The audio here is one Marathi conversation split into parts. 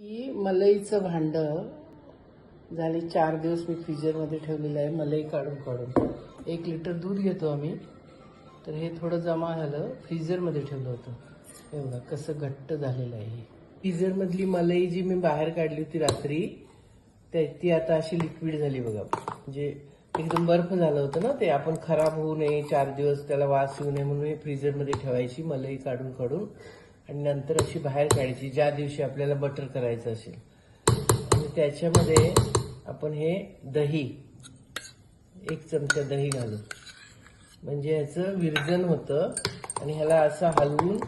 ही मलईचं भांड झाले चार दिवस मी फ्रीजरमध्ये ठेवलेलं आहे मलई काढून काढून. एक लिटर दूध घेतो आम्ही. तर हे थोडं जमा झालं फ्रीजरमध्ये ठेवलं होतं. हे बघा कसं घट्ट झालेलं आहे हे. फ्रीजरमधली मलई जी मी बाहेर काढली होती रात्री त्या ती आता अशी लिक्विड झाली बघा. म्हणजे एकदम बर्फ झालं होतं ना ते आपण खराब होऊ नये चार दिवस त्याला वास येऊ नये म्हणून हे फ्रीजरमध्ये ठेवायची मलई काढून काढून. आणि नंतर अशी बाहेर काढायची ज्या दिवशी आपल्याला बटर करायचं असेल. आणि त्याच्यामध्ये आपण हे दही एक चमचा दही घालू. म्हणजे ह्याचं विरजन होतं आणि ह्याला असं हलवून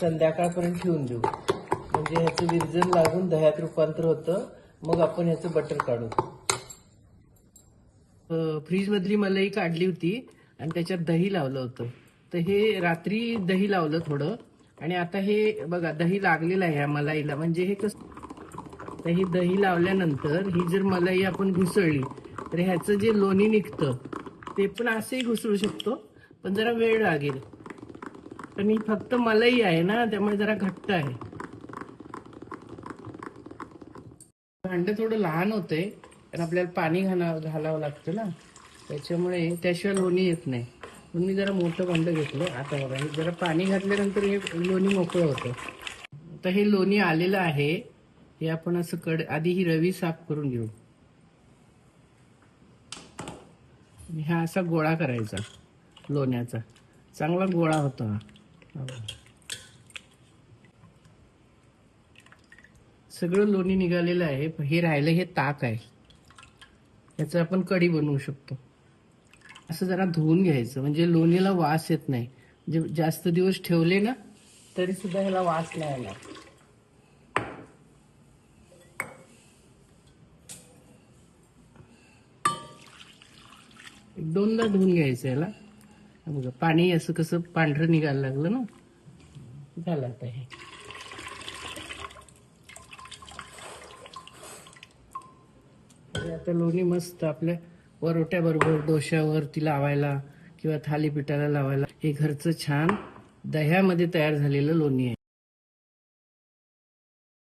संध्याकाळपर्यंत ठेवून देऊ. म्हणजे ह्याचं विरजन लागून दह्यात रूपांतर होतं मग आपण ह्याचं बटर काढू. फ्रीजमधली मलाई काढली होती आणि त्याच्यात दही लावलं होतं. तर हे रात्री दही लावलं थोडं. आणि आता हे बघा दही लागलेलं आहे ह्या मलाईला. म्हणजे हे कसं तर ही दही लावल्यानंतर ही जर मलाई आपण घुसळली तर ह्याचं जे लोणी निघतं ते पण असंही घुसळू शकतो. पण जरा वेळ लागेल. पण ही फक्त मलाई आहे ना त्यामुळे जरा घट्ट आहे. भांडं थोडं लहान होतंय कारण आपल्याला पाणी घाला घालावं लागतं ना. त्याच्यामुळे त्याशिवाय लोणी येत नाही. म्हणून मी जरा मोठं भांड घेतलं आता बघा. हे जरा पाणी घातल्यानंतर हे लोणी मोकळं होतं. तर हे लोणी आलेलं आहे हे आपण असं कड आधी ही रवी साफ करून घेऊ. ह्या हा असा गोळा करायचा लोण्याचा. चांगला गोळा होता. हा सगळं लोणी निघालेलं आहे हे राहिलं हे ताक आहे. याचं आपण कढी बनवू शकतो. असं जरा धुवून घ्यायचं. म्हणजे लोणीला वास येत नाही. जे जास्त दिवस ठेवले ना तरी सुद्धा ह्याला वास नाही आला एक दोनदा धुवून घ्यायचं याला बघा पाणी असं कसं पांढरं निघायला लागलं ना? झालं आता हे आता लोणी मस्त आपल्या परोट्याबरोबर डोश्यावरती लावायला किंवा थालीपीठाला लावायला. हे घरचं छान दह्यामध्ये तयार झालेलं लोणी आहे.